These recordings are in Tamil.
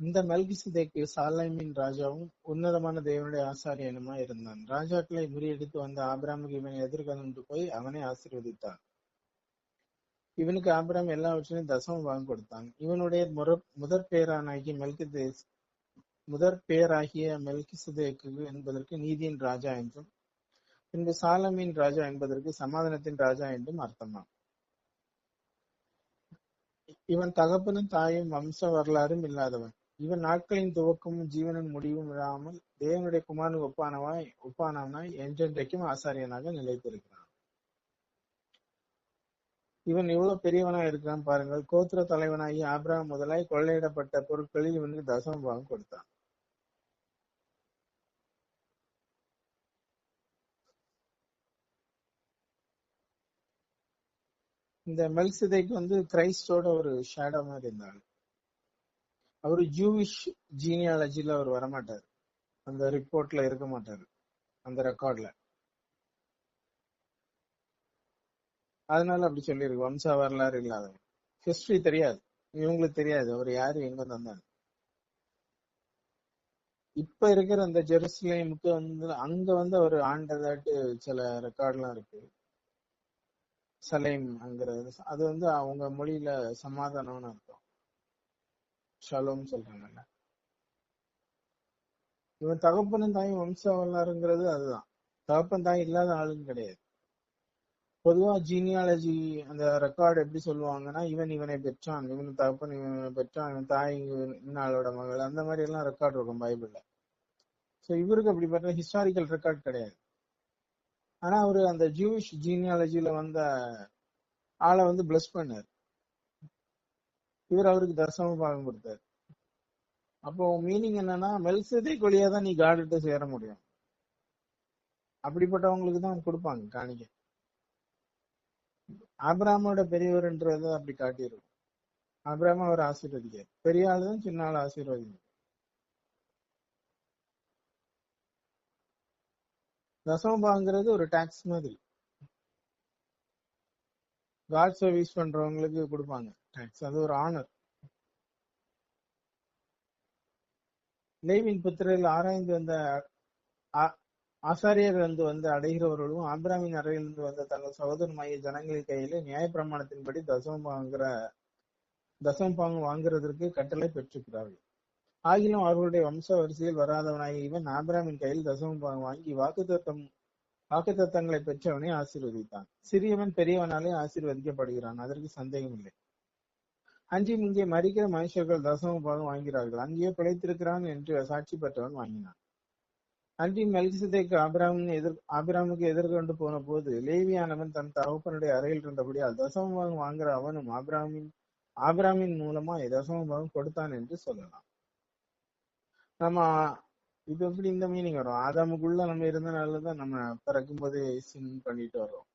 இந்த மெல்கிசதேக்கு சாலைமின் ராஜாவும் உன்னதமான தேவனுடைய ஆசாரியனுமா இருந்தான். ராஜாக்களை முறியடித்து வந்த ஆபிராமுக்கு இவனை எதிர்கொண்டு போய் அவனை ஆசீர்வதித்தான். இவனுக்கு ஆபிராம் எல்லாவற்றையும் தசம பாகம் கொடுத்தான். இவனுடைய முற முதற் பேரானாகிய மெல்கிதே முதற் பேராகிய மெல்கிசதேக்கு என்பதற்கு நீதியின் ராஜா என்றும் பின்பு சாலமின் ராஜா என்பதற்கு சமாதானத்தின் ராஜா என்றும் அர்த்தமா இவன் தகப்பனும் தாயும் வம்ச வரலாறும் இல்லாதவன். இவன் நாட்களின் துவக்கமும் ஜீவனின் முடிவும் விழாமல் தேவனுடைய குமாரன் ஒப்பானவாய் ஒப்பானவனாய் என்றென்றைக்கும் ஆசாரியனாக நிலைத்திருக்கிறான். இவன் எவ்வளவு பெரியவனா இருக்கிறான் பாருங்கள். கோத்திர தலைவனாகி ஆபிரகாம் முதலாய் கொள்ளையிடப்பட்ட பொருட்களில் இவனுக்கு தசம பாகம் கொடுத்தான். இந்த மெல்சிதைக்கு வந்து கிரைஸ்டோட ஒரு ஷேடோ மாதிரி இருந்தாங்க. அவரு ஜூவிஷ் ஜீனியாலஜில அவர் வரமாட்டார். அந்த ரிப்போர்ட்ல இருக்க மாட்டாரு. அந்த ரெக்கார்ட்ல அதனால அப்படி சொல்லியிருக்கு. வம்சா வரலாறு இல்லாத ஹிஸ்டரி தெரியாது. இவங்களுக்கு தெரியாது. அவர் யாரு எங்க தந்தாரு இப்ப இருக்கிற அந்த ஜெருசலேமுக்கு வந்து அங்க வந்து அவர் ஆண்டதாட்டு சில ரெக்கார்ட்லாம் இருக்கு. சலேம்ங்கிறது அது வந்து அவங்க மொழியில சமாதானம்னு ஷலோம் சொல்றாங்கல்ல. இவன் தகப்பனும் தாயும் வம்ச வரலாறுங்கிறது அதுதான். தகப்பன் தாய் இல்லாத ஆளுங்க கிடையாது. பொதுவா ஜீனியாலஜி அந்த ரெக்கார்டு எப்படி சொல்லுவாங்கன்னா இவன் இவனை பெற்றான் இவன் தகப்பன் இவனை பெற்றான் இவன் தாய் இன்னாளோட மகள் அந்த மாதிரி எல்லாம் ரெக்கார்டு இருக்கும் பைபிள்ல. சோ இவருக்கு அப்படி பார்த்தா ஹிஸ்டாரிக்கல் ரெக்கார்ட் கிடையாது. ஆனா அவரு அந்த ஜூவிஷ் ஜீனியாலஜியில வந்த ஆளை வந்து பிளஸ் பண்ணார். இவர் அவருக்கு தசம பாகம் கொடுத்தாரு. அப்போ மீனிங் என்னன்னா மெல்சதை கொழியா தான் நீ காடுகிட்ட சேர முடியும். அப்படிப்பட்டவங்களுக்கு தான் கொடுப்பாங்க காணிக்க. ஆபிராமோட பெரியவர்ன்றத அப்படி காட்டியிருக்கும். ஆபிராம அவர் ஆசீர்வதிக்கார் பெரிய ஆளு தான் சின்ன ஆள் ஆசீர்வதிக்கும் தசமபாங்கிறது ஒரு டாக்ஸ் மாதிரி. காட் சர்வீஸ் பண்றவங்களுக்கு கொடுப்பாங்க. தேங்க்ஸ் அது ஒரு ஆனர் லேவின் புத்திரில் ஆராய்ந்து வந்த ஆ- ஆசாரியர் வந்து அடைகிறவர்களும் ஆபிராமின் அறையிலிருந்து வந்த தங்கள் சகோதரமாகிய ஜனங்களின் கையில நியாயப்பிரமாணத்தின்படி தசமம் வாங்குற தசம பாங்கு வாங்குறதற்கு கட்டளை பெற்றிருக்கிறார்கள். ஆகிலும் அவர்களுடைய வம்ச வரிசையில் வராதவனாகிய இவன் ஆபிராமின் கையில் தசம பாங்கு வாங்கி வாக்குத்தத்தம் வாக்குத்தத்தங்களை பெற்றவனை ஆசீர்வதித்தான். சிறியவன் பெரியவனாலே ஆசீர்வதிக்கப்படுகிறான். அதற்கு சந்தேகம் இல்லை அஞ்சி இங்கே மறிக்கிற மனுஷர்கள் தசம பாகம் வாங்கிறார்கள் அங்கேயே பிழைத்திருக்கிறான் என்று சாட்சி பெற்றவன் வாங்கினான். அன்றி மெல்கிசதேக்கு ஆபிராமின் எதிர் ஆபிராமுக்கு எதிர்கொண்டு போன போது லேவியானவன் தன் தகப்பனுடைய அறையில் இருந்தபடியால் தசம பாகம் வாங்குற அவனும் ஆபிராமின் ஆபிராமின் மூலமா தசம பாகம் கொடுத்தான் என்று சொல்லலாம். நம்ம இது எப்படி இந்த மீனிங் வரும்? ஆதாமுக்குள்ள நம்ம இருந்தனாலதான் நம்ம பிறக்கும் போதே சின் பண்ணிட்டு வர்றோம்.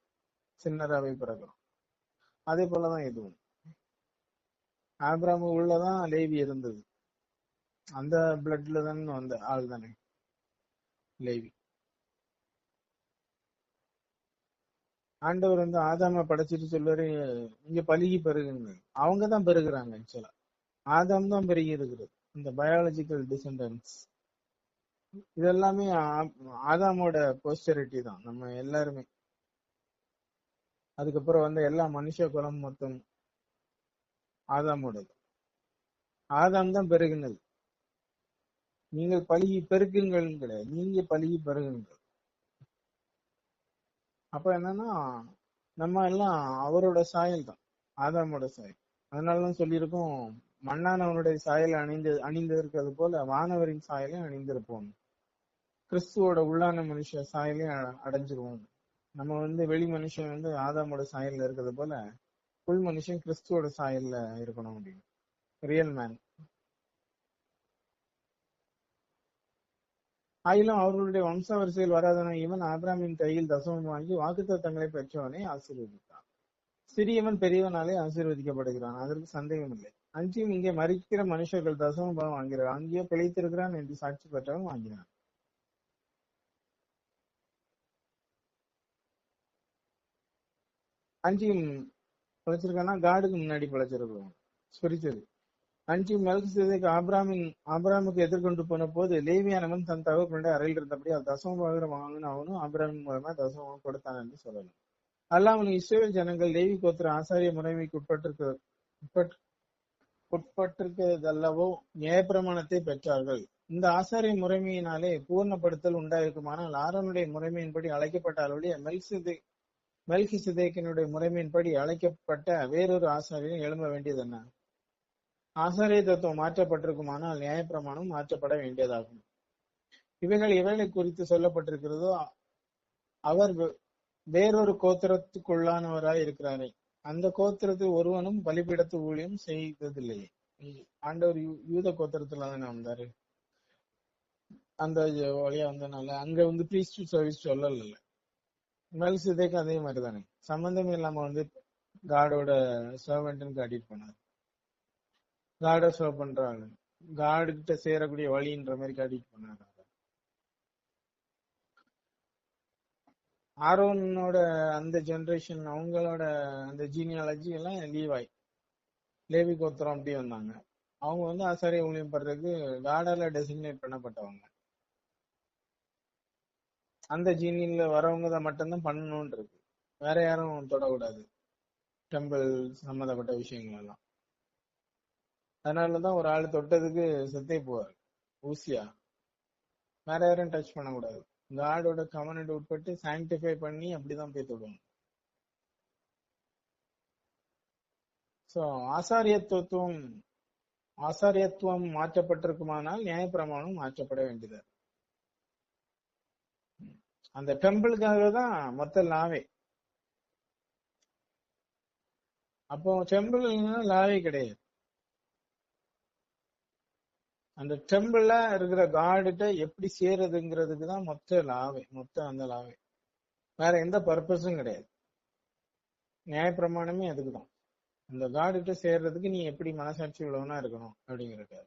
சின்னராவே பிறக்கிறோம். அதே போலதான் இதுவும். ஆபிராமு உள்ளதான் லேவி இருந்தது. அந்த பிளட்ல தான் வந்த ஆள் தானே லேவி. ஆண்டவர் வந்து ஆதாம படைச்சிட்டு சொல்லுவாரு இங்க பழுகி பெருகுங்க அவங்க தான் பெருகுறாங்க ஆக்சுவலா ஆதாம் தான் பெருகி இருக்கிறது. இந்த பயாலஜிக்கல் டிசண்டன்ஸ் இதெல்லாமே ஆ- ஆதாமோட போஸ்டரிட்டி தான். நம்ம எல்லாருமே. அதுக்கப்புறம் வந்து எல்லா மனுஷ குலம் மொத்தம் ஆதாமோடது ஆதாம் தான் பெருகினது. நீங்கள் பழுகி பெருக்குங்கள் கிடையாது நீங்க பழுகி பெருகுங்கள். அப்ப என்னன்னா நம்ம எல்லாம் அவரோட சாயல் தான் ஆதாமோட சாயல். அதனாலதான் சொல்லியிருக்கோம் மண்ணானவனுடைய சாயல் அணிந்து அணிந்திருக்கிறது போல வானவரின் சாயலையும் அணிந்திருப்போம். கிறிஸ்துவோட உள்ளான மனுஷ சாயலையும் அடைஞ்சிருவோம். நம்ம வந்து வெளி மனுஷன் வந்து ஆதாமோட சாயல்ல இருக்கிறது போல உள் மனுஷன் கிறிஸ்துவோட சாயல்ல இருக்கணும் அப்படின்னு. ரியல் மேன் ஆயிலும் அவர்களுடைய வம்ச வரிசையில் வராதன இவன் ஆபிராமின் கையில் தசமம் வாங்கி வாக்குத்தத்தங்களை பெற்றவனை ஆசீர்வதித்தான். சிறியவன் பெரியவனாலே ஆசீர்வதிக்கப்படுகிறான். அதற்கு சந்தேகம் இல்லை அஞ்சியும் இங்கே மறிக்கிற மனுஷர்கள் தசம பாகம் வாங்கிறார் அங்கேயோ பிழைத்திருக்கிறான் என்று சாட்சி பெற்றவன் வாங்கினான். அஞ்சியும் பிழைச்சிருக்கானா காடுக்கு முன்னாடி பிழைச்சிருக்கிறோம் ஸ்பிரிச்சுவல் அன்றி மெல்கிசேதேக்கு ஆப்ராமின் ஆபிராமுக்கு எதிர்கொண்டு போன போது லேவியானவன் தன் தகவலுடைய அறையில் இருந்தபடி அது தசமபாகம் வாங்கணும் அவனும் ஆப்ராமின் மூலமா தசமம் கொடுத்தான் என்று சொல்லணும். அல்லாமல் இஸ்ரேல் ஜனங்கள் லேவி கோத்திர ஆசாரிய முறைமைக்கு உட்பட்டிருக்க உட்பட் உட்பட்டிருக்கிறதல்லவோ நியாயப்பிரமாணத்தை பெற்றார்கள். இந்த ஆசாரிய முறைமையினாலே பூர்ணப்படுத்தல் உண்டாயிருக்குமானால் ஆரோனுடைய முறைமையின்படி அழைக்கப்பட்ட அழைக்கப்பட்டாலுடைய மெல்சிதை மெல்கி சிதேக்கினுடைய முறைமையின்படி அழைக்கப்பட்ட வேறொரு ஆசாரியன் எழும்ப வேண்டியது என்ன ஆசாரிய தத்துவம் மாற்றப்பட்டிருக்குமானால் நியாயப்பிரமாணம் மாற்றப்பட வேண்டியதாகும். இவைகள் இவைகளை குறித்து சொல்லப்பட்டிருக்கிறதோ அவர் வேறொரு கோத்திரத்துக்குள்ளானவராய் இருக்கிறாரே. அந்த கோத்திரத்தில் ஒருவனும் பலிபீடத்து ஊழியம் செய்ததில்லையே ஆண்டவர் யூத கோத்திரத்துல தானே வந்தாரு? அந்த வழியா வந்தனால அங்க வந்து பிரீஸ்ட் சர்வீஸ் சொல்லல மெல்சிதேக்கு அதே மாதிரி தானே சம்பந்தம் இல்லாம வந்து காடோட சர்வெண்ட்னு காட்டிட்டு போனார். காட சர்வ் பண்றாங்க காடு கிட்ட சேரக்கூடிய வழின்ற மாதிரி காட்டிட்டு போனார் ஆரோனோட அந்த ஜென்ரேஷன் அவங்களோட அந்த ஜீனியாலஜி எல்லாம் லீவாய் லேவி கோத்திரம் அப்படி வந்தாங்க. அவங்க வந்து ஆசாரிய ஊழியம் பண்றதுக்கு காடால டெசிக்னேட் பண்ணப்பட்டவங்க. அந்த ஜீனியில வரவங்க தான் மட்டும்தான் பண்ணணும்னு இருக்கு வேற யாரும் தொடக்கூடாது. டெம்பிள் சம்மந்தப்பட்ட விஷயங்கள் எல்லாம் அதனாலதான் ஒரு ஆள் தொட்டதுக்கு செத்தே போவார். ஊசியா? வேற யாரும் டச் பண்ணக்கூடாது. காடோட கவர்னட் உட்பட்டு சாங்டிஃபை பண்ணி அப்படிதான் போய் தொடுவாங்க. சோ ஆசாரியத்துவம் ஆசாரியத்துவம் மாற்றப்பட்டிருக்குமானால் நியாயப்பிரமாணம் மாற்றப்பட வேண்டியது? அந்த டெம்பிளுக்காக தான் மொத்த லாவே. அப்போ டெம்பிள் இல்லைன்னா லாவே கிடையாது. அந்த டெம்பிள்ல இருக்கிற காடுகிட்ட எப்படி சேருதுங்கிறதுக்கு தான் மொத்த லாவே மொத்த அந்த லாவே. வேற எந்த பர்பஸும் கிடையாது. நியாயப்பிரமாணமே அதுக்கு தான். அந்த காடுகிட்ட சேர்றதுக்கு நீ எப்படி மனசாட்சி உள்ளவனா இருக்கணும் அப்படிங்கிறதுக்காக.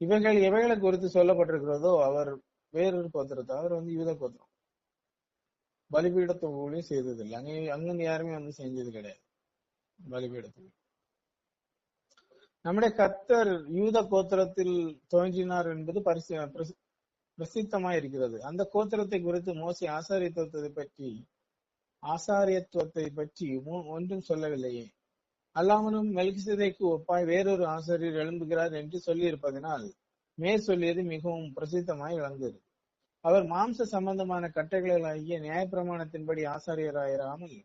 இவைகள் எவைகளை குறித்து சொல்லப்பட்டிருக்கிறதோ அவர் வேறொரு கோத்திரத்தை அவர் வந்து யூத கோத்திரம் பலிபீடத்தை ஊழியம் செய்ததில்லை. அங்கே அங்கிருந்து யாருமே வந்து செஞ்சது கிடையாது. பலிபீடத்துக்கு. நம்முடைய கத்தர் யூத கோத்திரத்தில் தோன்றினார் என்பது பரிசு பிரசி- இருக்கிறது. அந்த கோத்திரத்தை குறித்து மோசி ஆசாரியத்துவத்தை பற்றி ஆசாரியத்துவத்தை பற்றி ஒன்றும் சொல்லவில்லையே. அல்லாமலும் மெல்கிசதைக்கு ஒப்பாய் வேறொரு ஆசாரியர் எழும்புகிறார் என்று சொல்லியிருப்பதனால் இருப்பதனால் சொல்லியது மிகவும் பிரசித்தமாய் விளங்குது. அவர் மாம்ச சம்பந்தமான கட்டளைகளாகிய நியாயப்பிரமாணத்தின்படி ஆசாரியராயிராமல்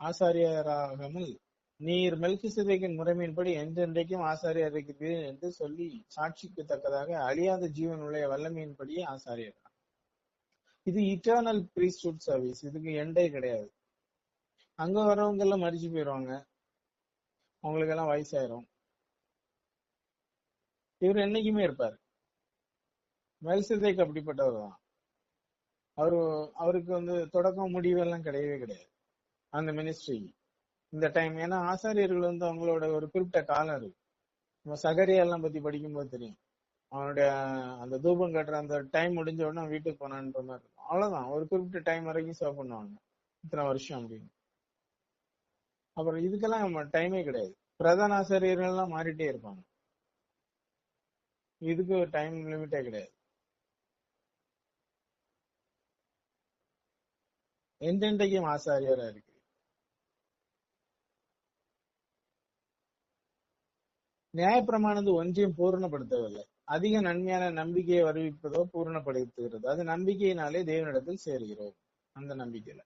ஆசாரியராகாமல் நீர் மெல்கிசேதேக்கின் முறைமையின்படி என்றென்றைக்கும் ஆசாரியர் இருக்கிறீர் என்று சொல்லி சாட்சிக்கு தக்கதாக அழியாத ஜீவனுடைய வல்லமையின்படியே ஆசாரியர். இது இட்டர்னல் பிரீஸ்டுட் சர்வீஸ் இதுக்கு எண்டே கிடையாது. அங்க வரவங்க எல்லாம் மறிச்சு போயிடுவாங்க அவங்களுக்கு எல்லாம் வயசாயிரும். இவர் என்னைக்குமே இருப்பார். மெல்சிதேக் அப்படிப்பட்டவர் தான் அவரு அவருக்கு வந்து தொடக்கம் முடிவு எல்லாம் கிடையவே கிடையாது. அந்த மினிஸ்ட்ரி இந்த டைம் ஏன்னா ஆசாரியர்கள் வந்து அவங்களோட ஒரு குறிப்பிட்ட காலம் இருக்கு நம்ம சகரியெல்லாம் பத்தி படிக்கும்போது தெரியும். அவனுடைய அந்த தூபம் கட்டுற அந்த டைம் முடிஞ்ச உடனே வீட்டுக்கு போனான்ற மாதிரி இருக்கும். அவ்வளவுதான். ஒரு குறிப்பிட்ட டைம் வரைக்கும் சேவ் பண்ணுவாங்க. இத்தனை வருஷம் அப்படின்னு. அப்புறம் இதுக்கெல்லாம் நம்ம டைமே கிடையாது. பிரதான ஆசிரியர்கள்லாம் மாறிட்டே இருப்பாங்க. இதுக்கு டைம் லிமிட்டே கிடையாது. எந்தெண்டைக்கும் ஆசாரியரா இருக்கு? நியாயப்பிரமானது ஒன்றையும் பூரணப்படுத்தவில்லை. அதிக நன்மையான நம்பிக்கையை வருவிப்பதோ பூரணப்படுத்துகிறது. அது நம்பிக்கையினாலே தேவனிடத்தில் சேர்கிறோம். அந்த நம்பிக்கையில.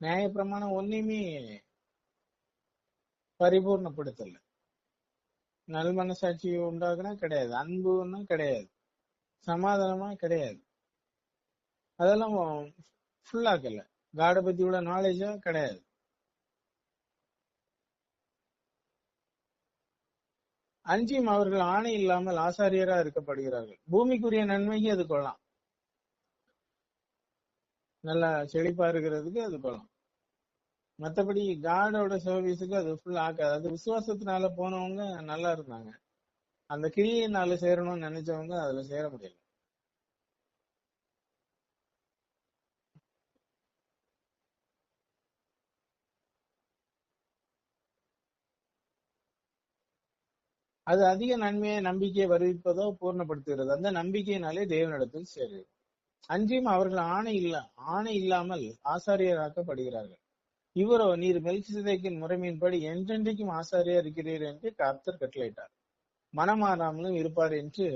நியாயப்பிரமாணம் ஒன்னையுமே பரிபூர்ணப்படுத்தல. நல் மனசாட்சி உண்டாகுனா கிடையாது. அன்புன்னா கிடையாது. சமாதானமா கிடையாது. அதெல்லாம் ஃபுல்லாக்கல காடை உள்ள நாலேஜா கிடையாது. அஞ்சியும் அவர்கள் ஆணை இல்லாமல் ஆசாரியரா இருக்கப்படுகிறார்கள். பூமிக்குரிய நன்மைக்கு அது கொள்ளலாம். நல்லா செழிப்பா இருக்கிறதுக்கு அது கொள்ளலாம். மத்தபடி காடோட சர்வீஸுக்கு அது ஃபுல் ஆக்காது அது விசுவாசத்தினால போனவங்க நல்லா இருந்தாங்க. அந்த கிரியினால சேரணும்னு நினைச்சவங்க அதுல சேர முடியல. அது அதிக நன்மையை நம்பிக்கையை வருவிப்பதோ பூர்ணப்படுத்துகிறது. அந்த நம்பிக்கையினாலே தேவனிடத்தில் சேருகிறது. அன்றியும் அவர்கள் ஆணை இல்ல ஆணை இல்லாமல் ஆசாரியராக்கப்படுகிறார்கள். இவரோ நீர் மெல்கிசேதேக்கின் முறைமையின்படி என்றென்றைக்கும் ஆசாரியா இருக்கிறீர் என்று கர்த்தர் கட்டளையிட்டார். மனமாறாமலும் இருப்பார் என்று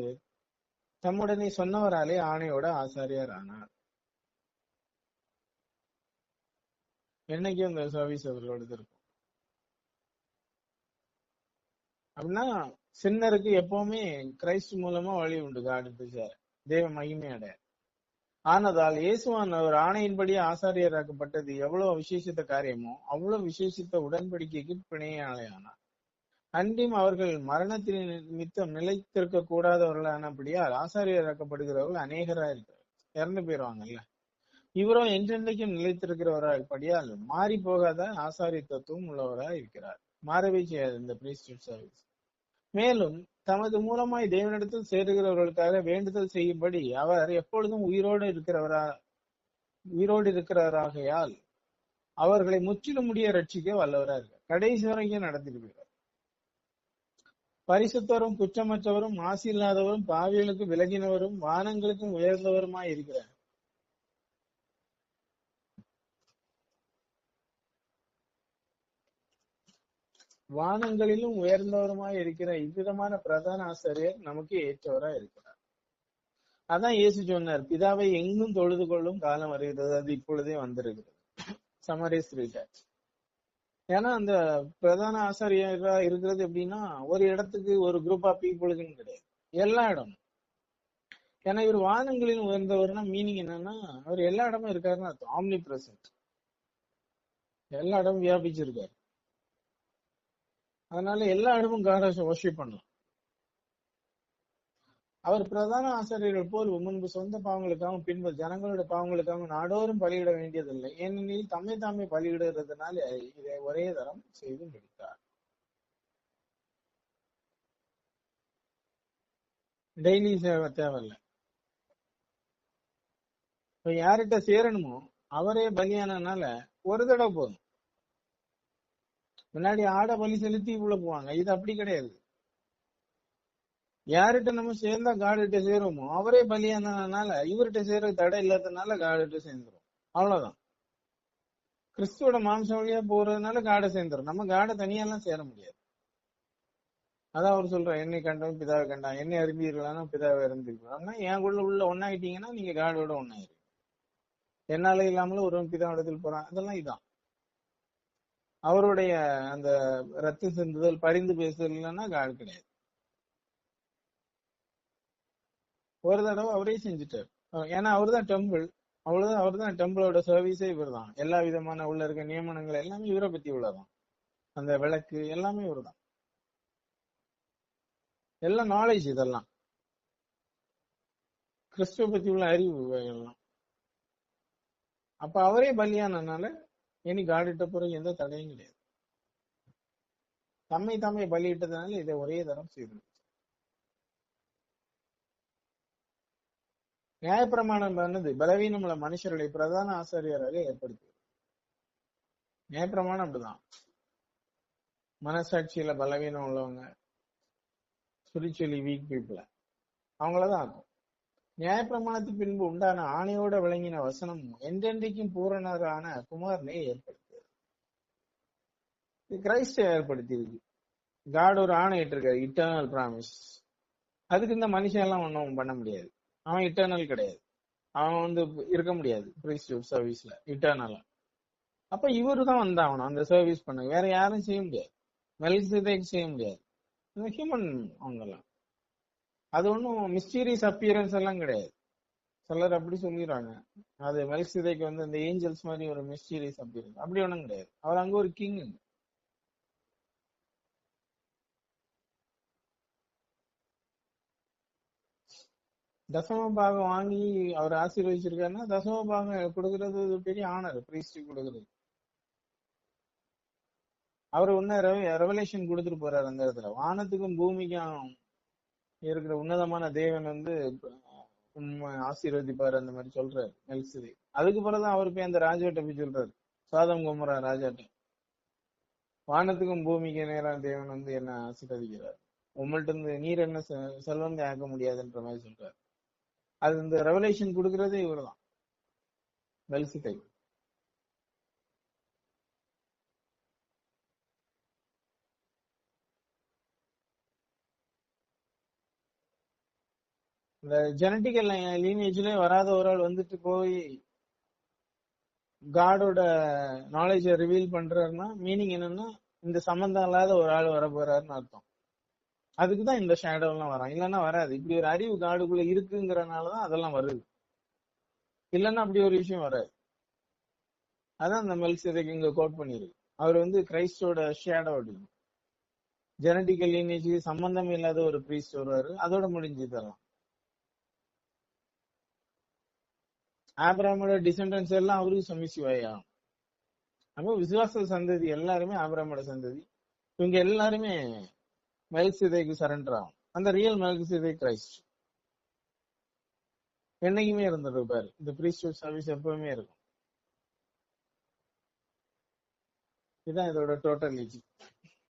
தம்முடனே சொன்னவராலே ஆணையோட ஆசாரியார் ஆனார். என்னைக்கும் இந்த சர்வீஸ் அவர்களோடது இருக்கும் அப்படின்னா சின்னருக்கு எப்பவுமே கிரைஸ்ட் மூலமா வழி உண்டு. காடு தேவ மகிமை அடைய ஆனதால் இயேசுவான் அவர் ஆணையின்படி ஆசாரியராக்கப்பட்டது எவ்வளவு விசேஷித்த காரியமோ அவ்வளவு விசேஷித்த உடன்படிக்கைக்கு பிணையாளையானார் அன்றியும் அவர்கள் மரணத்தின் நிமித்தம் நிலைத்திருக்க கூடாதவர்களானபடியால் ஆசாரியராக்கப்படுகிறவர்கள் அநேகரா இருக்கிறார் இறந்து போயிருவாங்கல்ல இவரோ என்றென்றைக்கும் நிலைத்திருக்கிறவராகப்படியால் மாறி போகாத ஆசாரித்தத்துவம் உள்ளவராக இருக்கிறார். மாறவே செய்யாது இந்த பிரீஸ்ட் சர்வீஸ் மேலும் தமது மூலமாய் தேவனிடத்தில் சேருகிறவர்களுக்காக வேண்டுதல் செய்யும்படி அவர் எப்பொழுதும் உயிரோடு இருக்கிறவரா உயிரோடு இருக்கிறவராகையால் அவர்களை முற்றிலும் முடிய ரட்சிக்க வல்லவராக கடைசி வரைக்கும் நடந்திருக்கிறார். பரிசுத்தவரும் குற்றமற்றவரும் மாசு இல்லாதவரும் பாவிகளுக்கு விலகினவரும் வானங்களுக்கும் உயர்ந்தவருமாய் இருக்கிறார். வானங்களிலும் உயர்ந்தவருமாய் இருக்கிற இவ்விதமான பிரதான ஆசிரியர் நமக்கு ஏற்றவராய் இருக்கிறார். அதான் இயேசு சொன்னார் பிதாவை எங்கும் தொழுது கொள்ளும் காலம் வருகிறது அது இப்பொழுதே வந்திருக்கிறது. சமரே ஏன்னா அந்த பிரதான ஆசிரியரா இருக்கிறது எப்படின்னா ஒரு இடத்துக்கு ஒரு குரூப் ஆஃப் பீப்புளுக்குன்னு கிடையாது. எல்லா இடமும். ஏன்னா இவர் வானங்களில் உயர்ந்தவர்னா மீனிங் என்னன்னா அவர் எல்லா இடமும் இருக்காருன்னா ஆம்னி பிரசன்ட் எல்லா இடமும் வியாபிச்சிருக்காரு. அதனால எல்லா இடமும் காட ஒர்ஷிப் பண்ணலாம். அவர் பிரதான ஆசிரியர்கள் போல் முன்பு சொந்த பாவங்களுக்காகவும் பின்பு ஜனங்களோட பாவங்களுக்காகவும் நாடோறும் பலியிட வேண்டியதில்லை. ஏனெனில் தம்மை தாமே பலியிடுறதுனால இதை ஒரே தரம் செய்து முடித்தார். டெய்லி சேவை தேவையில்ல. இப்ப யார்கிட்ட சேரணுமோ அவரே பலியானனால ஒரு தடவை போதும். முன்னாடி ஆட பலி செலுத்தி உள்ள போவாங்க. இது அப்படி கிடையாது. யார்கிட்ட நம்ம சேர்ந்தா காடுகிட்ட சேருவோமோ? அவரே பலியானதுனால இவர்கிட்ட சேர தடை இல்லாததுனால காடுகிட்ட சேர்ந்துரும். அவ்வளவுதான். கிறிஸ்துவோட மாம்சம் வழியா போறதுனால காடை சேர்ந்துரும். நம்ம காடை தனியெல்லாம் சேர முடியாது. அதான் அவர் சொல்ற என்னை கண்டவன் பிதாவை கண்டான். என்னை அறிந்தீர்களானா பிதாவை அறிந்தீர்களா என் கூட உள்ள ஒன்னாயிட்டீங்கன்னா நீங்க காடோட ஒன்னாயிரு என்னால இல்லாமலும் ஒருவன் பிதாவிடத்தில் போறான். அதெல்லாம் இதான். அவருடைய அந்த ரத்த சிந்துதல் பரிந்து பேசுதல் இல்லைன்னா கால் கிடையாது. ஒரு தடவை அவரே செஞ்சுட்டார். ஏன்னா அவர் தான் டெம்பிள் அவ்வளவுதான் அவர் தான் டெம்பிளோட சர்வீஸே இவர் தான் எல்லா விதமான உள்ள இருக்க நியமனங்கள் எல்லாமே இவரை பத்தி உள்ளதான். அந்த விளக்கு எல்லாமே இவர் தான் எல்லாம் நாலேஜ் இதெல்லாம். கிறிஸ்துவ பத்தி உள்ள அறிவு எல்லாம் அப்ப அவரே பலியானனால இனி காடிட்ட பிறகு எந்த தடையும் கிடையாது. தம்மை தம்மை பலியிட்டதுனால இதை ஒரே தரம் செய்து நியாயப்பிரமாணம் பண்ணது பலவீனமுள்ள மனுஷர்களை பிரதான ஆசிரியராக ஏற்படுத்துவது நியாயப்பிரமாணம் அப்படிதான். மனசாட்சியில பலவீனம் உள்ளவங்க ஸ்பிரிச்சுவலி வீக் பீப்புள அவங்களதான் ஆக்கும். நியாயப்பிரமாணத்து பின்பு உண்டான ஆணையோட விளங்கின வசனம் என்றென்றைக்கும் பூரணரான குமாரனை ஏற்படுத்தியது. கிரைஸ்ட ஏற்படுத்தி இருக்கு காட் ஒரு ஆணை இருக்காரு இட்டர்னல் ப்ராமிஸ் அதுக்கு இந்த மனுஷன் எல்லாம் ஒன்றும் பண்ண முடியாது. அவன் இட்டர்னல் கிடையாது. அவன் வந்து இருக்க முடியாது பிரிஸ்டியூட் சர்வீஸ்ல இட்டர்னலா அப்ப இவரு தான் வந்தாகணும் அந்த சர்வீஸ் பண்ண வேற யாரும் செய்ய முடியாது. மெல்சிதே செய்ய முடியாது. ஹியூமன் அவங்கெல்லாம். அது ஒன்றும் மிஸ்டீரியஸ் அப்பியரன்ஸ் எல்லாம் கிடையாது. சிலர் அப்படி சொல்லிடுறாங்க. அது மெல்சிதைக்கு வந்து இந்த ஏஞ்சல்ஸ் மாதிரி ஒரு மிஸ்டீரியஸ் அப்பியரன்ஸ் அப்படி ஒன்றும் கிடையாது. அவர் அங்க ஒரு கிங் தசம பாகம் வாங்கி அவர் ஆசீர்வதிச்சிருக்காருன்னா தசம பாகம் கொடுக்கறது ஒரு பெரிய ஆனர் பிரீஸ்டி கொடுக்கறது. அவர் ஒன்னும் ரெவலேஷன் கொடுத்துட்டு போறாரு அந்த இடத்துல. வானத்துக்கும் பூமிக்கும் இருக்கிற உன்னதமான தேவன் வந்து உண்மை ஆசீர்வதிப்பாரு அந்த மாதிரி சொல்றாரு மெல்சிதை. அதுக்கு பிறகுதான் அவர் போய் அந்த ராஜாட்ட போய் சொல்றாரு. சாதம் குமரா ராஜாட்ட. வானத்துக்கும் பூமிக்கு நேரம் தேவன் வந்து என்ன ஆசீர்வதிக்கிறார். உங்கள்ட்ட இருந்து நீர் என்ன செ- ஆக்க முடியாதுன்ற மாதிரி சொல்றாரு. அது இந்த ரெவலேஷன் கொடுக்கறதே இவர்தான். மெல்சிதை. இந்த ஜெனட்டிக்கல் லீனேஜ்லயே வராத ஒரு ஆள் வந்துட்டு போய் காடோட நாலேஜ ரிவீல் பண்றாருன்னா மீனிங் என்னன்னா இந்த சம்பந்தம் இல்லாத ஒரு ஆள் வர போறாருன்னு அர்த்தம். அதுக்கு தான் இந்த ஷேடோ எல்லாம் வரான். இல்லைன்னா வராது. இப்படி ஒரு அறிவு காடுக்குள்ள இருக்குங்கிறனாலதான் அதெல்லாம் வருது. இல்லைன்னா அப்படி ஒரு விஷயம் வராது. அதான் அந்த மெல்சிதைக்கு இங்க கோட் பண்ணிருக்கு அவர் வந்து கிரைஸ்டோட ஷேடோ அப்படின்னு ஜெனட்டிக்கல் லீனேஜ் சம்பந்தம் இல்லாத ஒரு பிரீஸ்ட் வருவாரு. அதோட முடிஞ்சு இதெல்லாம் ஆபிரமோட டிசெண்டன்ஸ் எல்லாம் அவருக்கு சமிசிவாயா ஆகும் அப்போ விசுவாச சந்ததி எல்லாருமே ஆபிரமோட சந்ததி. இவங்க எல்லாருமே மெல்சிதைக்கு சரண்டர் ஆகும். அந்த ரியல் மெல்சிதை கிரைஸ்ட் என்னைக்குமே இருந்திருப்பாரு இந்த பிரீஸ்ட் சர்வீஸ் எப்பவுமே இருக்கும். இதுதான் இதோட டோட்டல்